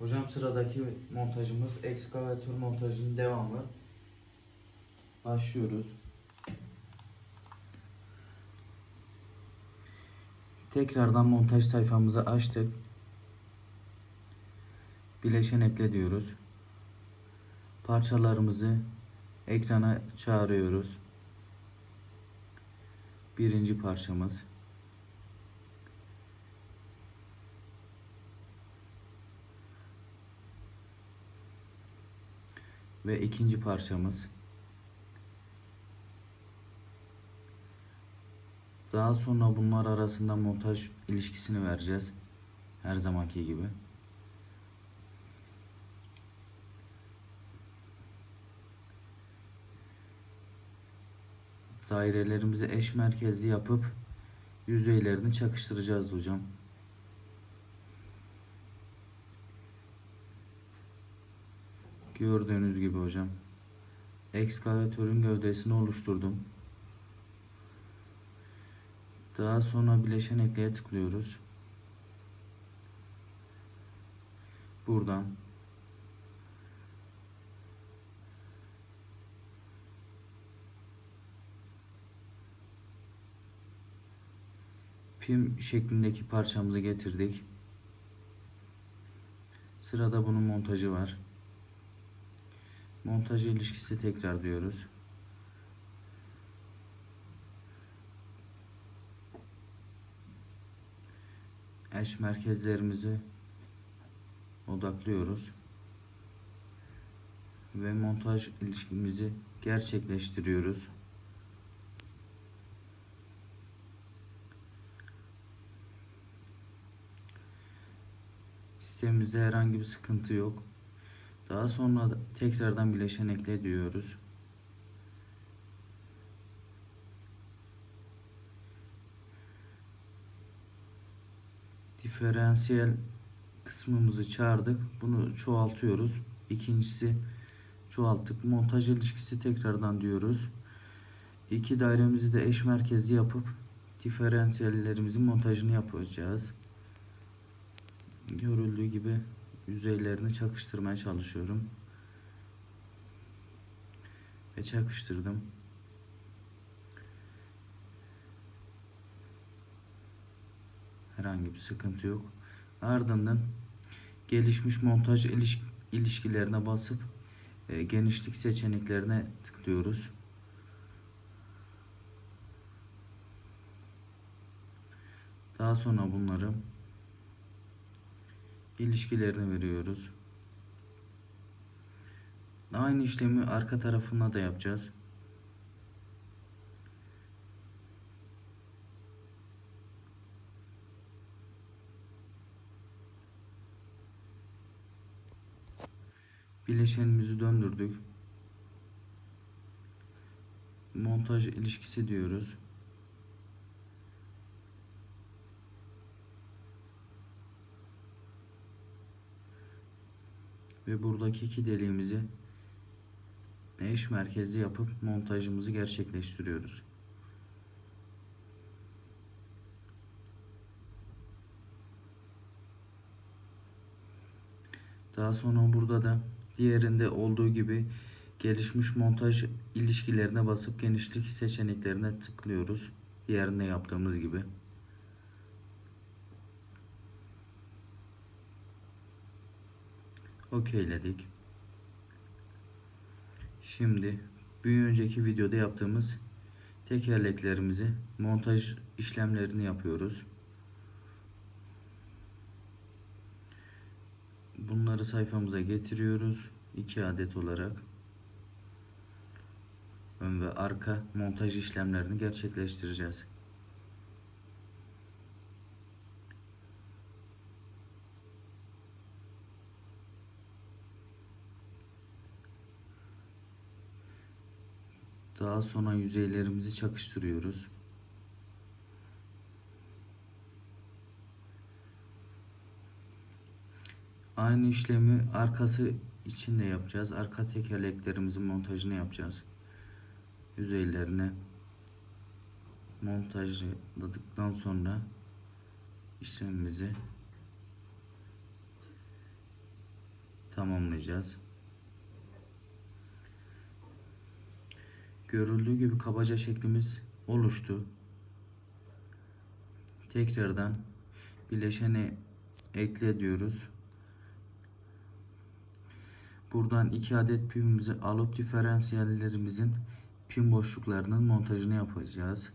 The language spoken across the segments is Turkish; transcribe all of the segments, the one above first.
Hocam sıradaki montajımız ekskavatör montajının devamı. Başlıyoruz. Tekrardan montaj sayfamızı açtık. Bileşen ekle diyoruz. Parçalarımızı ekrana çağırıyoruz. Birinci parçamız. Ve ikinci parçamız. Daha sonra bunlar arasında montaj ilişkisini vereceğiz. Her zamanki gibi. Dairelerimizi eş merkezli yapıp yüzeylerini çakıştıracağız hocam. Gördüğünüz gibi hocam. Ekskavatörün gövdesini oluşturdum. Daha sonra bileşen ekleye tıklıyoruz. Buradan pim şeklindeki parçamızı getirdik. Sırada bunun montajı var. Montaj ilişkisi tekrar diyoruz. Eş merkezlerimizi odaklıyoruz. Ve montaj ilişkimizi gerçekleştiriyoruz. Sistemimizde herhangi bir sıkıntı yok. Daha sonra da tekrardan bileşen ekle diyoruz. Diferansiyel kısmımızı çağırdık. Bunu çoğaltıyoruz. İkincisi çoğalttık. Montaj ilişkisi tekrardan diyoruz. İki dairemizi de eş merkezli yapıp diferansiyellerimizin montajını yapacağız. Görüldüğü gibi yüzeylerini çakıştırmaya çalışıyorum. Ve çakıştırdım. Herhangi bir sıkıntı yok. Ardından gelişmiş montaj iliş- ilişkilerine basıp e, genişlik seçeneklerine tıklıyoruz. Daha sonra bunları ilişkilerini veriyoruz. Aynı işlemi arka tarafına da yapacağız. Bileşenimizi döndürdük. Montaj ilişkisi diyoruz. Ve buradaki iki deliğimizi eş merkezi yapıp montajımızı gerçekleştiriyoruz. Daha sonra burada da diğerinde olduğu gibi gelişmiş montaj ilişkilerine basıp genişlik seçeneklerine tıklıyoruz. Diğerinde yaptığımız gibi. Okeyledik. Şimdi bir önceki videoda yaptığımız tekerleklerimizi montaj işlemlerini yapıyoruz. Bunları sayfamıza getiriyoruz. 2 adet olarak. Ön ve arka montaj işlemlerini gerçekleştireceğiz. Daha sonra yüzeylerimizi çakıştırıyoruz. Aynı işlemi arkası için de yapacağız. Arka tekerleklerimizin montajını yapacağız. Yüzeylerine montajladıktan sonra işlemimizi tamamlayacağız. Görüldüğü gibi kabaca şeklimiz oluştu. Tekrardan bileşeni ekle diyoruz. Buradan iki adet pimimizi alıp diferansiyellerimizin pim boşluklarının montajını yapacağız.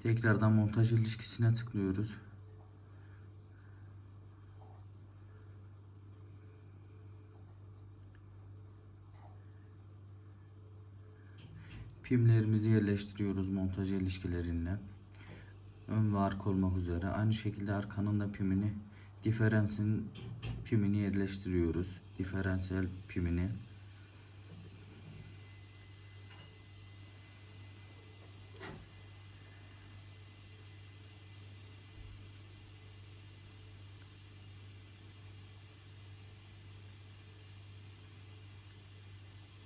Tekrardan montaj ilişkisine tıklıyoruz. Pimlerimizi yerleştiriyoruz montaj ilişkileriyle. Ön ve arka olmak üzere. Aynı şekilde arkanın da pimini, diferansin pimini yerleştiriyoruz. Diferansiyel pimini.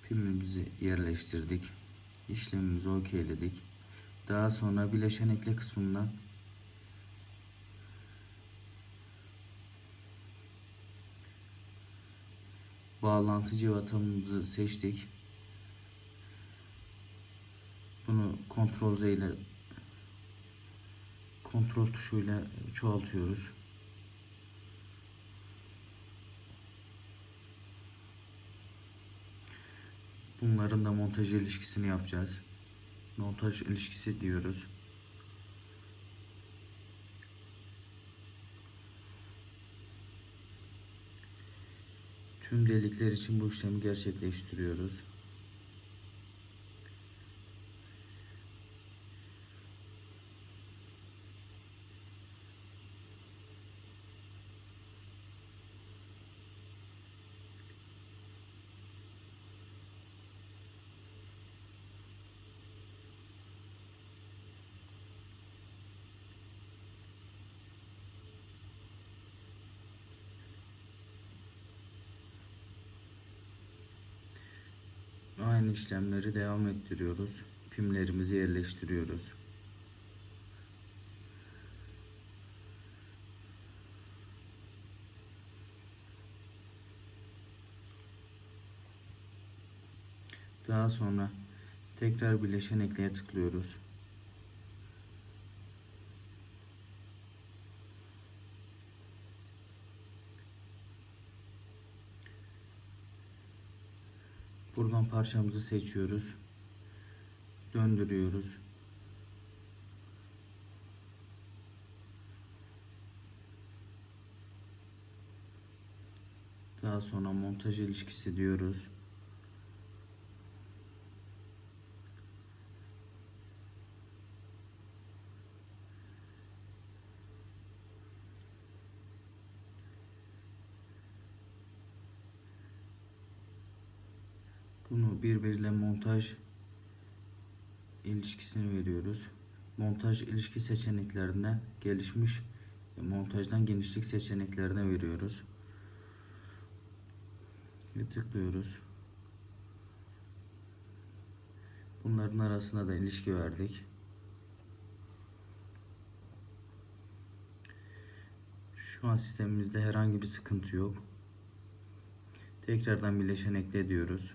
Pimimizi yerleştirdik. İşlemimizi okeyledik. Daha sonra bileşen ekle kısmından bağlantı cıvatamızı seçtik. Bunu kontrol Z ile kontrol tuşuyla çoğaltıyoruz. Bunların da montaj ilişkisini yapacağız. Montaj ilişkisi diyoruz. Tüm delikler için bu işlemi gerçekleştiriyoruz. İşlemleri devam ettiriyoruz. Pimlerimizi yerleştiriyoruz. Daha sonra tekrar bileşen ekleye tıklıyoruz. Buradan parçamızı seçiyoruz. Döndürüyoruz. Daha sonra montaj ilişkisi diyoruz. Bunu birbiriyle montaj ilişkisini veriyoruz. Montaj ilişki seçeneklerinden gelişmiş montajdan genişlik seçeneklerine veriyoruz. Ve tıklıyoruz. Bunların arasında da ilişki verdik. Şu an sistemimizde herhangi bir sıkıntı yok. Tekrardan bileşen ekle diyoruz.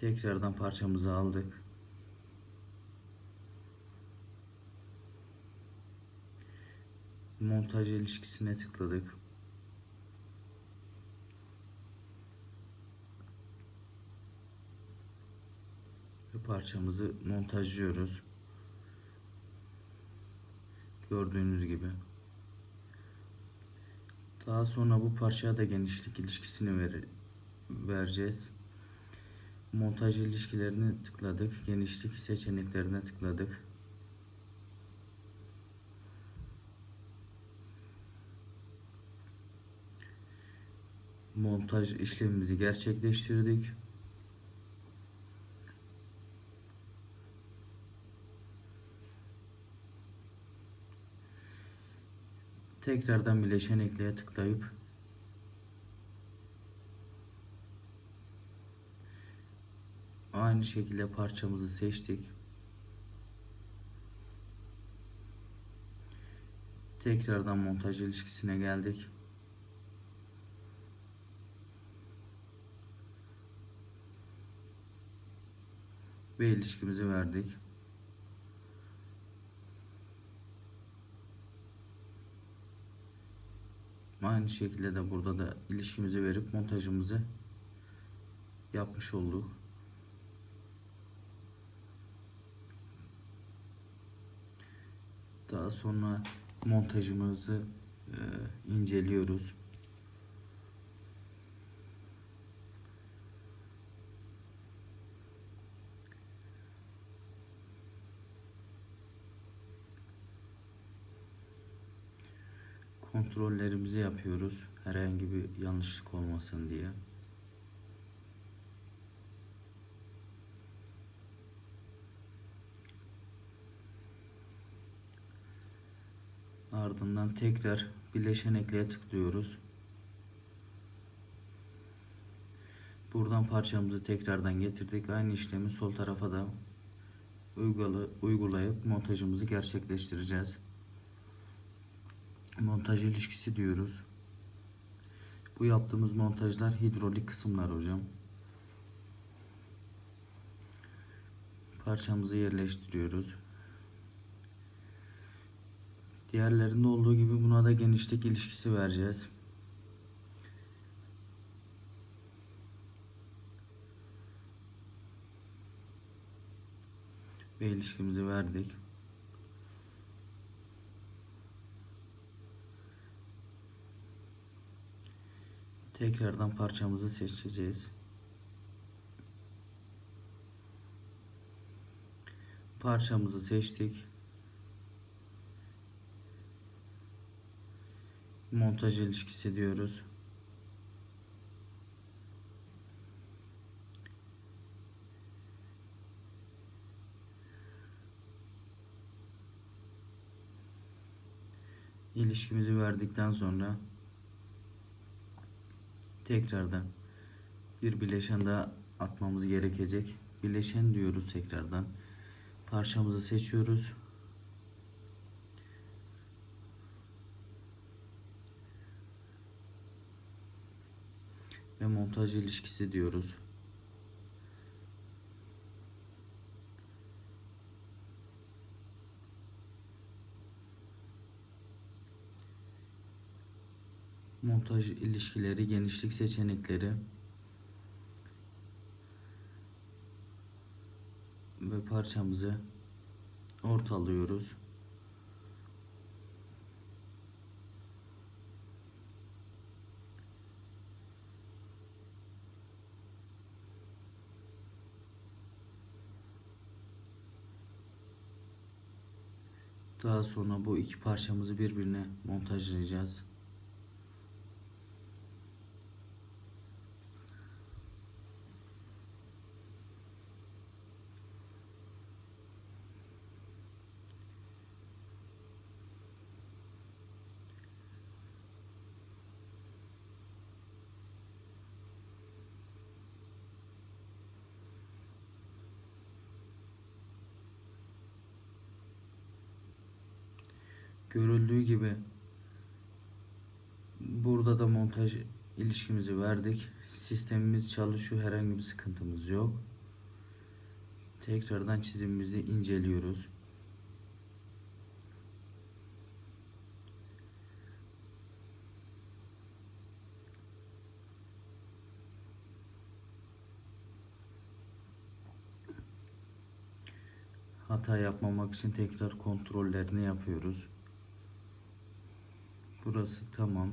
Tekrardan parçamızı aldık. Montaj ilişkisine tıkladık. Ve parçamızı montajlıyoruz. Gördüğünüz gibi. Daha sonra bu parçaya da genişlik ilişkisini ver vereceğiz. Montaj ilişkilerini tıkladık. Genişlik seçeneklerine tıkladık. Montaj işlemimizi gerçekleştirdik. Tekrardan bileşen ekleye tıklayıp Aynı şekilde parçamızı seçtik. Tekrardan montaj ilişkisine geldik. Ve ilişkimizi verdik. Aynı şekilde de burada da ilişkimizi verip montajımızı yapmış olduk. Daha sonra montajımızı e, inceliyoruz. Kontrollerimizi yapıyoruz. Herhangi bir yanlışlık olmasın diye. Ardından tekrar bileşen ekleye tıklıyoruz. Buradan parçamızı tekrardan getirdik. Aynı işlemi sol tarafa da uygula, uygulayıp montajımızı gerçekleştireceğiz. Montaj ilişkisi diyoruz. Bu yaptığımız montajlar hidrolik kısımlar hocam. Parçamızı yerleştiriyoruz. Diğerlerinde olduğu gibi buna da genişlik ilişkisi vereceğiz. Ve ilişkimizi verdik. Tekrardan parçamızı seçeceğiz. Parçamızı seçtik. Montaj ilişkisi diyoruz. İlişkimizi verdikten sonra tekrardan bir bileşen daha atmamız gerekecek. Bileşen diyoruz tekrardan. Parçamızı seçiyoruz. Ve montaj ilişkisi diyoruz. montaj ilişkileri, genişlik seçenekleri ve parçamızı ortalıyoruz. Daha sonra bu iki parçamızı birbirine montajlayacağız. Görüldüğü gibi burada da montaj ilişkimizi verdik. Sistemimiz çalışıyor. Herhangi bir sıkıntımız yok. Tekrardan çizimimizi inceliyoruz. Hata yapmamak için tekrar kontrollerini yapıyoruz. Burası tamam.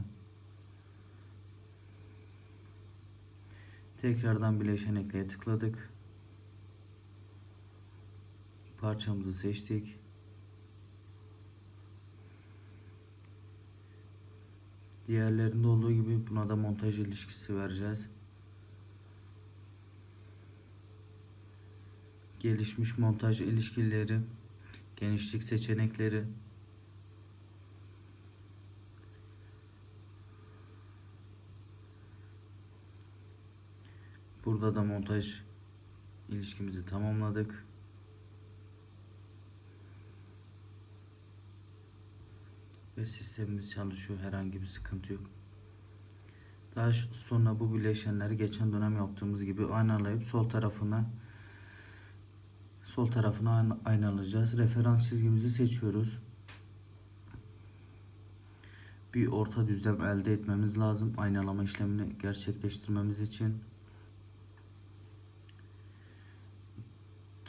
Tekrardan bileşen ekleye tıkladık. Parçamızı seçtik. Diğerlerinde olduğu gibi buna da montaj ilişkisi vereceğiz. Gelişmiş montaj ilişkileri, genişlik seçenekleri, Burada da montaj ilişkimizi tamamladık. ve sistemimiz çalışıyor. Herhangi bir sıkıntı yok. Daha sonra bu bileşenleri geçen dönem yaptığımız gibi aynalayıp sol tarafına sol tarafına ayna- aynalayacağız. Referans çizgimizi seçiyoruz. Bir orta düzlem elde etmemiz lazım aynalama işlemini gerçekleştirmemiz için.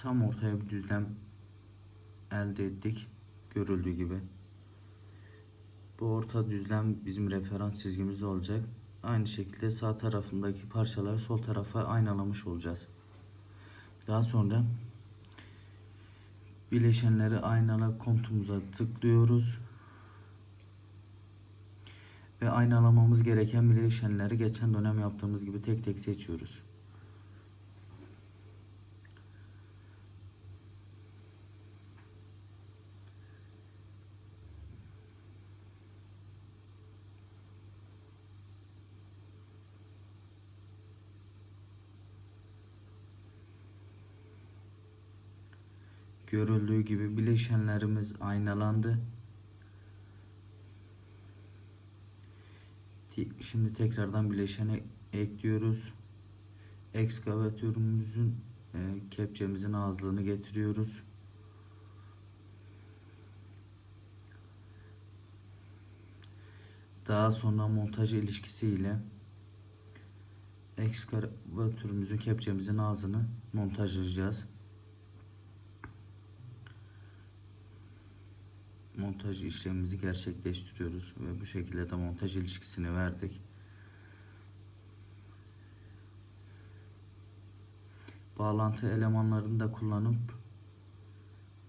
Tam ortaya bir düzlem elde ettik. Görüldüğü gibi. Bu orta düzlem bizim referans çizgimiz olacak. Aynı şekilde sağ tarafındaki parçaları sol tarafa aynalamış olacağız. Daha sonra bileşenleri aynala komutumuza tıklıyoruz. Ve aynalamamız gereken bileşenleri geçen dönem yaptığımız gibi tek tek seçiyoruz. Görüldüğü gibi bileşenlerimiz aynalandı. Şimdi tekrardan bileşeni ekliyoruz. Ekskavatörümüzün e, kepçemizin ağızlığını getiriyoruz. Daha sonra montaj ilişkisiyle ekskavatörümüzün kepçemizin ağzını montajlayacağız. Montaj işlemimizi gerçekleştiriyoruz ve bu şekilde de montaj ilişkisini verdik. Bağlantı elemanlarını da kullanıp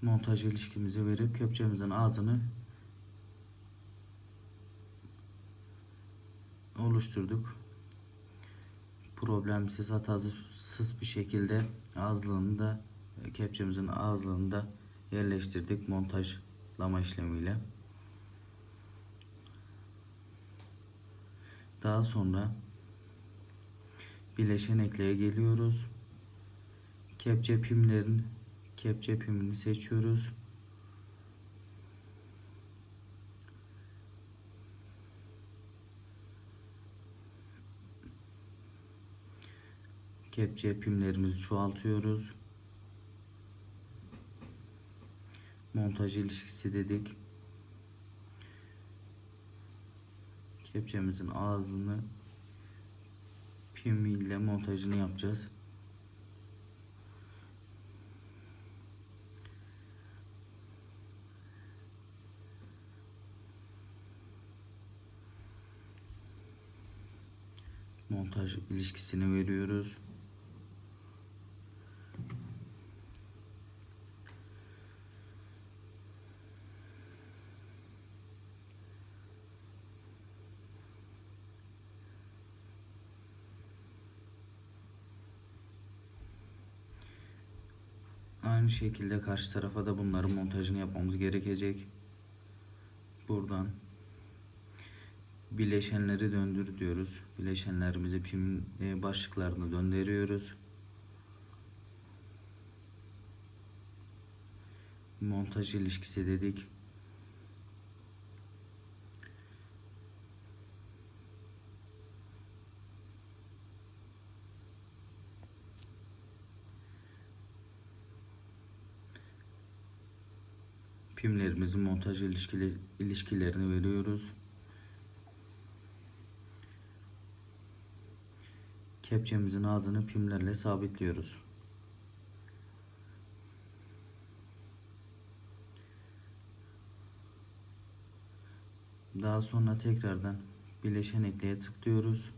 montaj ilişkimizi verip kepçemizin ağzını oluşturduk. Problemsiz hatasız bir şekilde ağızlığını da kepçemizin ağızlığını da yerleştirdik montaj lama işlemiyle. Daha sonra bileşen ekleye geliyoruz. Kepçe pimlerin kepçe pimini seçiyoruz. Kepçe pimlerimizi çoğaltıyoruz. Montaj ilişkisi dedik. Kepçemizin ağzını pim ile montajını yapacağız. Montaj ilişkisini veriyoruz. Aynı şekilde karşı tarafa da bunların montajını yapmamız gerekecek. Buradan bileşenleri döndür diyoruz. Bileşenlerimizi pim e, başlıklarını döndürüyoruz. Montaj ilişkisi dedik. Pimlerimizin montaj ilişkilerini veriyoruz. Kepçemizin ağzını pimlerle sabitliyoruz. Daha sonra tekrardan bileşen ekleye tıklıyoruz.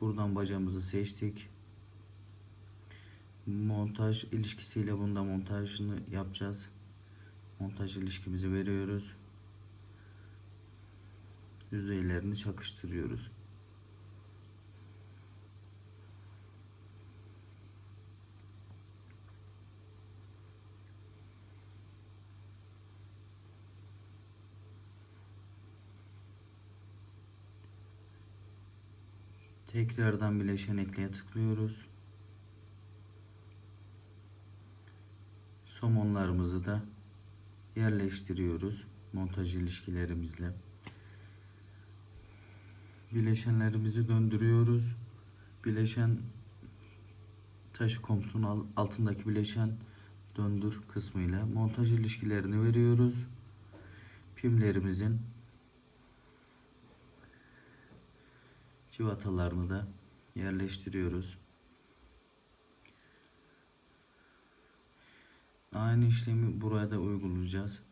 Buradan bacamızı seçtik. Montaj ilişkisiyle bunda montajını yapacağız. Montaj ilişkimizi veriyoruz. Yüzeylerini çakıştırıyoruz. Tekrardan bileşen ekleye tıklıyoruz. Somonlarımızı da yerleştiriyoruz montaj ilişkilerimizle. Bileşenlerimizi döndürüyoruz. Bileşen taşı komutun al- altındaki bileşen döndür kısmıyla montaj ilişkilerini veriyoruz. Pimlerimizin civatalarını da yerleştiriyoruz. Aynı işlemi buraya da uygulayacağız.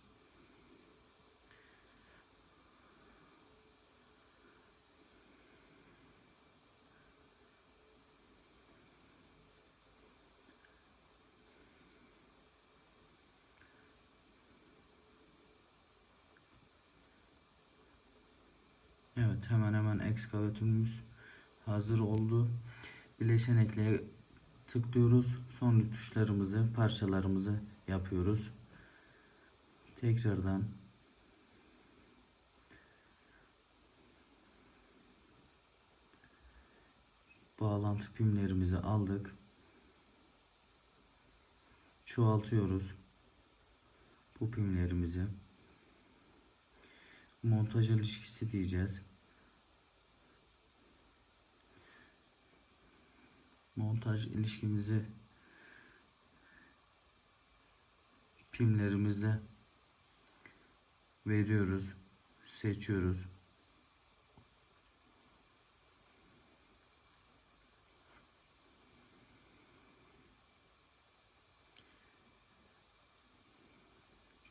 Evet hemen hemen ekskavatörümüz hazır oldu. Bileşen ekleye tıklıyoruz. Son tuşlarımızı, parçalarımızı yapıyoruz. Tekrardan bağlantı pimlerimizi aldık. Çoğaltıyoruz bu pimlerimizi. Montaj ilişkisi diyeceğiz. Montaj ilişkimizi pimlerimizde veriyoruz, seçiyoruz.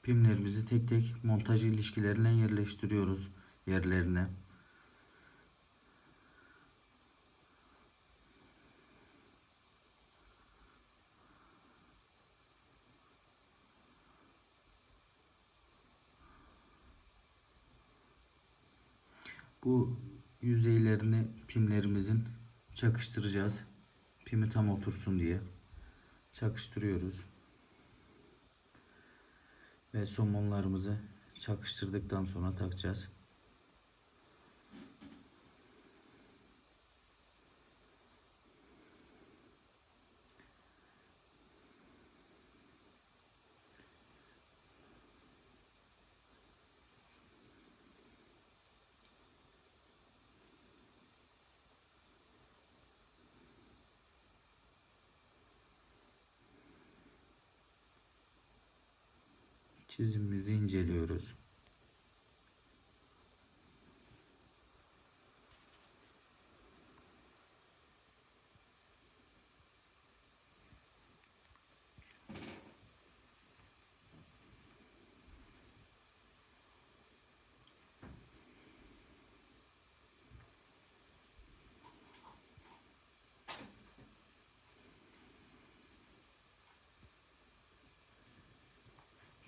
Pimlerimizi tek tek montaj ilişkilerine yerleştiriyoruz yerlerine. Bu yüzeylerini pimlerimizin çakıştıracağız. Pimi tam otursun diye çakıştırıyoruz. Ve somonlarımızı çakıştırdıktan sonra takacağız. Çizimimizi inceliyoruz.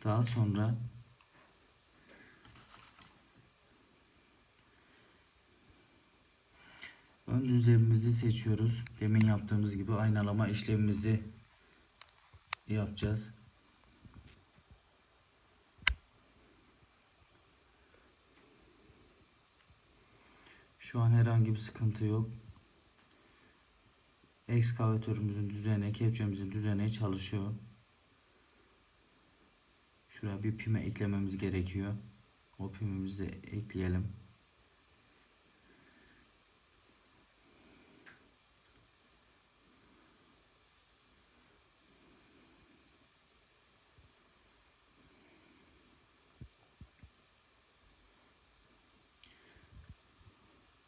Daha sonra ön düzlemimizi seçiyoruz. Demin yaptığımız gibi aynalama işlemimizi yapacağız. Şu an herhangi bir sıkıntı yok. Ekskavatörümüzün düzeni, kepçemizin düzeni çalışıyor. Şuraya bir pime eklememiz gerekiyor. O pimimizi de ekleyelim.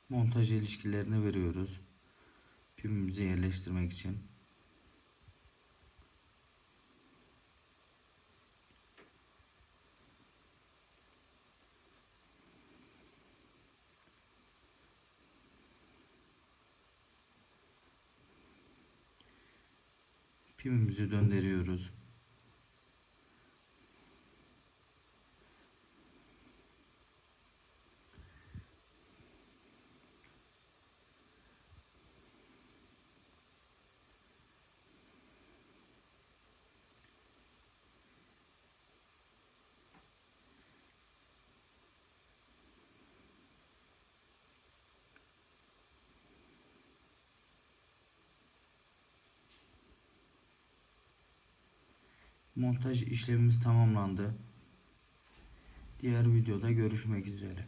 Montaj ilişkilerini veriyoruz. Pimimizi yerleştirmek için. Pimimizi döndürüyoruz. Montaj işlemimiz tamamlandı. Diğer videoda görüşmek üzere.